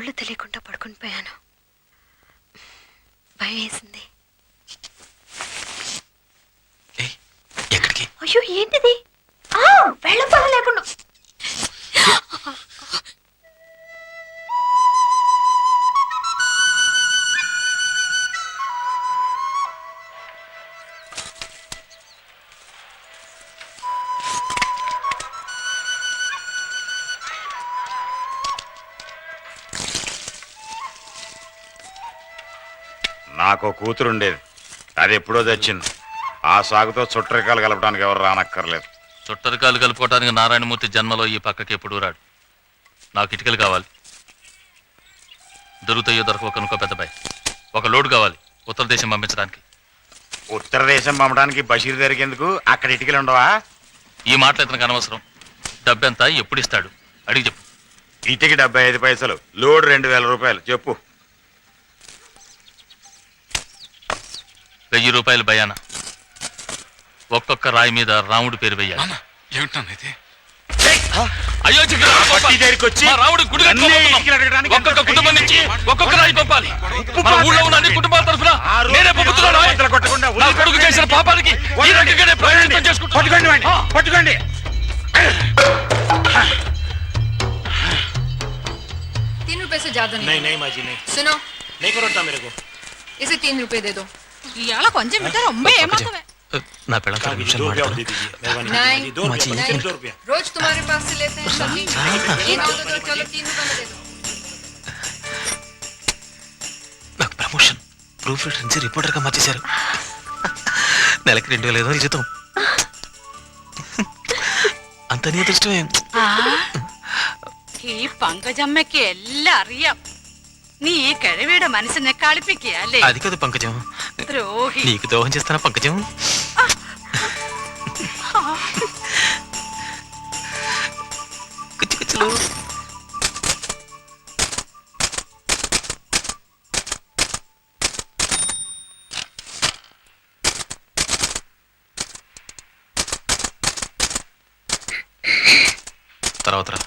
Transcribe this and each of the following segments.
ఒళ్ళు తెలియకుండా పడుకుని పోయాను. భయం వేసింది. ఎక్కడికి? అయ్యో ఏంటిది? వెళ్ళపల లేకుండా. నాకు ఓ కూతురు ఉండేది అది ఎప్పుడో తెచ్చింది. ఆ సాగుతో చుట్టరికాలు కలపడానికి ఎవరు రానక్కర్లేదు. చుట్టరికాలు కలుపుకోవడానికి నారాయణమూర్తి జన్మలో ఈ పక్కకి ఎప్పుడు రాడు. నాకు ఇటుకలు కావాలి. దొరుకుతాయో దొరకవు కనుకో పెద్దబాయ్ ఒక లోడ్ కావాలి ఉత్తర దేశం పంపించడానికి. ఉత్తర దేశం పంపడానికి బషీర్ దగ్గరికి ఎందుకు? అక్కడ ఇటుకలు ఉండవా? ఈ మాటలు ఇతనికి అనవసరం. డబ్బెంత? ఎప్పుడు ఇస్తాడు? అడిగి చెప్పు. ఇటుకి డెబ్బై ఐదు పైసలు. లోడ్ రెండు వేల రూపాయలు. చెప్పు. వెయ్యి రూపాయలు భయాన ఒక్కొక్క రాయి మీద రాముడి పేరు వెయ్యాలి ఏమిటన్నా ఇది అయ్యో చిక్కుడు, ఆ పట్టి దగ్గరికి వచ్చి మా రాముడి గుడి అన్ని కట్టుకోబోతున్నాం. ఇటుకలు అడగడానికి ఒక్కొక్క ఎంత కుటుంబం నుంచి ఒక్కొక్క రాయి పంపాలి మన ఊళ్ళో ఉన్న అన్ని కుటుంబాల తరఫున ఆ రోజు నేనే పంపుతున్నాను ఆరు వందలు కొట్టకుండా నా కొడుకు చేసిన పాపానికి ఈ రకంగానే ప్రాయశ్చిత్తం చేసుకుంటున్నాను. పట్టుకోండి వాడిని, ఆ. పట్టుకోండి तीन रुपए से ज्यादा नहीं नहीं नहीं माँ जी नहीं सुनो नहीं करोटा मेरे को इसे तीन रुपए दे दो ഇയാളെ കൊഞ്ചം വിട്ടാൽ ഒമ്പേ ഏമാത്തവേ ना पेड़ा कर मिशन मारता हूँ नहीं मची नहीं रोज तुम्हारे पास से लेते हैं सभी ये दो दो चलो तीन रुपए दे दो నాకు ప్రమోషన్ ప్రూఫ్ రీడ్ నుంచి రిపోర్టర్గా మార్చేశారు నెలకి రెండు వేల ఐదు వందలు జీతం అంత నీ అదృష్టమే ഈ പങ്കജമ്മയ്ക്ക് എല്ലാം അറിയാം നീ ഈ കിഴവിയുടെ മനസ്സിനെ കളിപ്പിക്കുക അല്ലേ അതിക്കത് പങ്കജം ద్రోహి. నీకు దోహం చేస్తానా పంకజం? కుచ్చుకుచ్చులు. తర్వాత రా.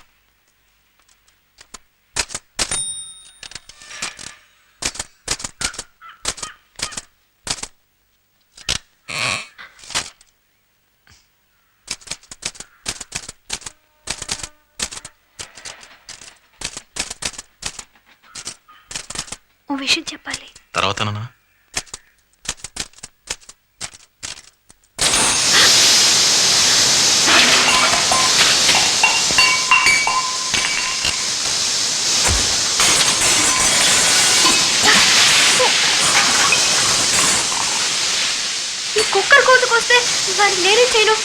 ఓ విషయం చెప్పాలి. తర్వాత కుక్కర్ కోతుకు వస్తే వాడిని నేనేం చేయను?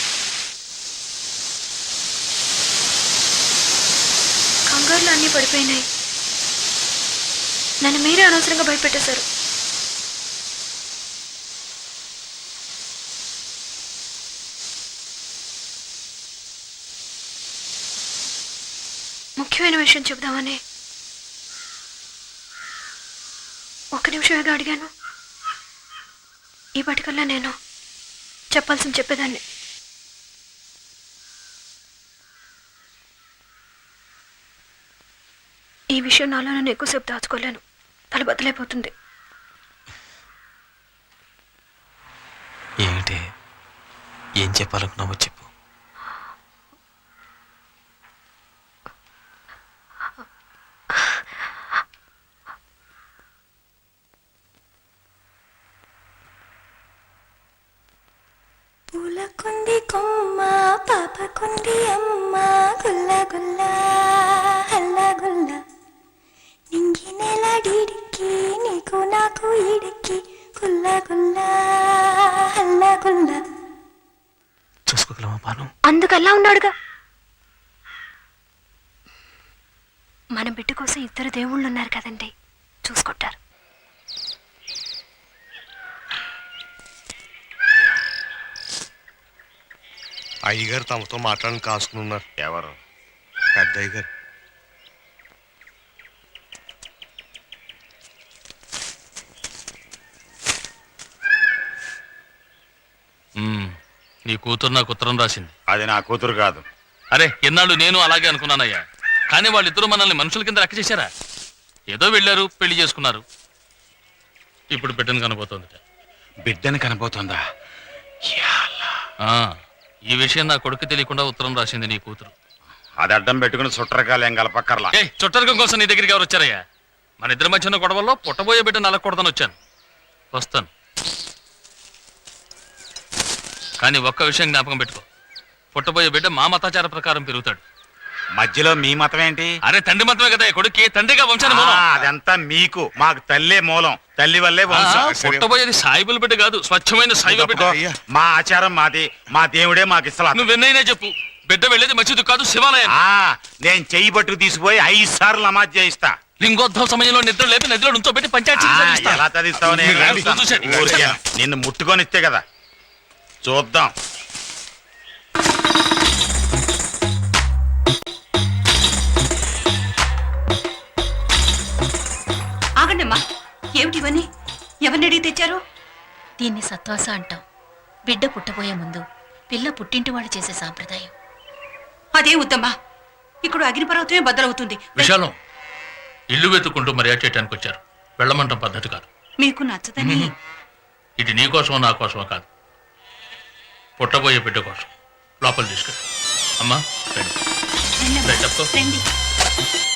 కంగారులో అన్నీ పడిపోయినాయి. నన్ను మీరే అనవసరంగా భయపెట్టేశారు. ముఖ్యమైన విషయం చెబుదామని ఒక్క నిమిషమేగా అడిగాను. ఈ పటికల్లా నేను చెప్పాల్సింది చెప్పేదాన్ని. ఈ విషయం నాలో నేను ఎక్కువసేపు దాచుకోలేను. తల బద్దలైపోతుంది. ఏమిటి? ఏం చెప్పాలనుకున్నావో చెప్పు. చూసుకోగలమా పాను. అందుకల్లా ఉన్నాడుగా. మన బిడ్డ కోసం ఇద్దరు దేవుళ్ళు ఉన్నారు కదండి. చూసుకుంటారు. అయ్యగారు తమతో మాట్లాడని కాసుకుని ఉన్నారు. ఎవరు? పెద్ద అయ్యగారు నీ కూతురు నాకు ఉత్తరం రాసింది. అది నా కూతురు కాదు. అరే ఎన్నాళ్ళు నేను అలాగే అనుకున్నానయ్యా. కానీ వాళ్ళిద్దరూ మనల్ని మనుషుల కింద లెక్క చేశారా? ఏదో వెళ్ళారు పెళ్ళి చేసుకున్నారు. ఇప్పుడు బిడ్డను కనబోతోందిట. బిడ్డని కనబోతుందా? ఆ, ఈ విషయం నా కొడుకు తెలియకుండా ఉత్తరం రాసింది నీ కూతురు. అది అడ్డం పెట్టుకుని చుట్టరికాయలు ఏం కలపక్కర్లా? ఏ చుట్టరికం కోసం నీ దగ్గరికి ఎవరు వచ్చారయ్యా? మన ఇద్దరి మధ్య ఉన్న గొడవల్లో పుట్టబోయే బిడ్డ నలకూడదని వచ్చాను. వస్తాను. కానీ ఒక్క విషయం జ్ఞాపకం పెట్టుకో. పుట్టబోయే బిడ్డ మా మతాచార ప్రకారం పెరుగుతాడు. మధ్యలో మీ మతం ఏంటి? అరే తండ్రి మతమే కదా ఈ కొడుక్కి. తండ్రిగా వంశాన్ని ఆ, అదంతా మీకు. మాకు తల్లే మూలం. తల్లి వల్లే ఆ, వంశం. పుట్టబోయేది సాయిబుల బిడ్డ కాదు స్వచ్ఛమైన శైవ బిడ్డ. తప్పుకో. మా ఆచారం మాది. మా దేవుడే మాకు ఇస్తలా. నువ్వు ఎన్నైనా చెప్పు. బిడ్డ వెళ్ళేది మసీదు కాదు శివాలయం. ఆ నేను చెయ్యి పట్టుకు తీసిపోయి ఐదు సార్లు నమాజ్ చేయిస్తా. లింగోద్భవ సమయంలో నిద్ర లేపి నదిలో నుంచోబెట్టి పంచాయతీ ఆ. ఎలా చదివిస్తావు నేను. ఊరికే నిన్ను ముట్టుకొని ఇస్తే కదా. చూద్దాం. ఆగండమ్మా ఏమిటి ఇవన్నీ? ఎవరిని అడిగి తెచ్చారు? దీన్ని సత్వాస అంటాం. బిడ్డ పుట్టబోయే ముందు పిల్ల పుట్టింటి వాళ్ళు చేసే సాంప్రదాయం. అదే వద్దమ్మా ఇక్కడ అగ్నిపర్వతమే బద్దలవుతుంది. విశాలం ఇల్లు వెతుక్కుంటూ మర్యాద చేయడానికి వచ్చారు. వెళ్ళమంటాం పద్ధతి కాదు. మీకు నచ్చదని. ఇది నీ కోసమో నా కోసమో కాదు. పుట్టబోయే బిడ్డ కోసం. లోపల తీసుకెళ్ళి. అమ్మా రండి. రండి,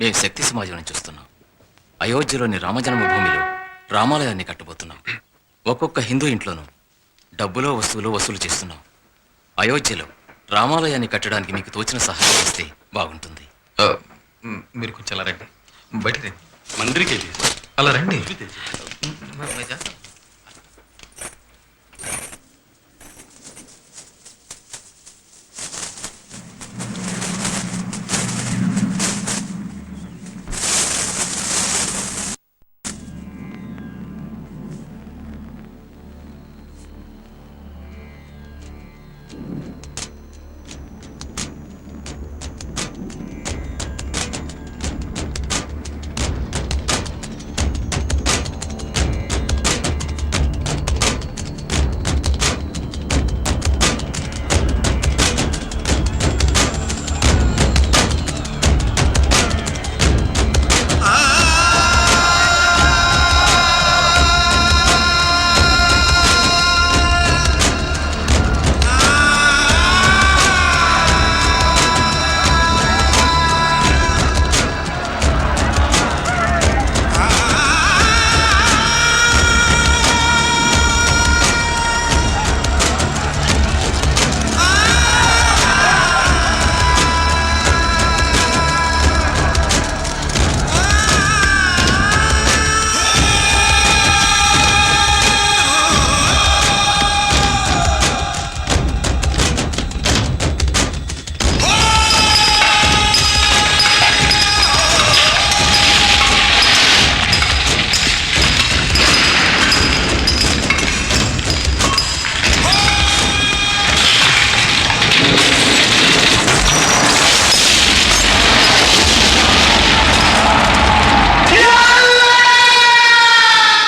మేము శక్తి సమాజం నుంచి వస్తున్నాం అయోధ్యలోని రామజన్మభూమిలో రామాలయాన్ని కట్టబోతున్నాం. ఒక్కొక్క హిందూ ఇంట్లోనూ డబ్బులో వస్తువులు వసూలు చేస్తున్నాం. అయోధ్యలో రామాలయాన్ని కట్టడానికి మీకు తోచిన సహాయం చేస్తే బాగుంటుంది. మీరు కొంచెం అలా రండి. బయట రండి. మందిరికి అలా రండి.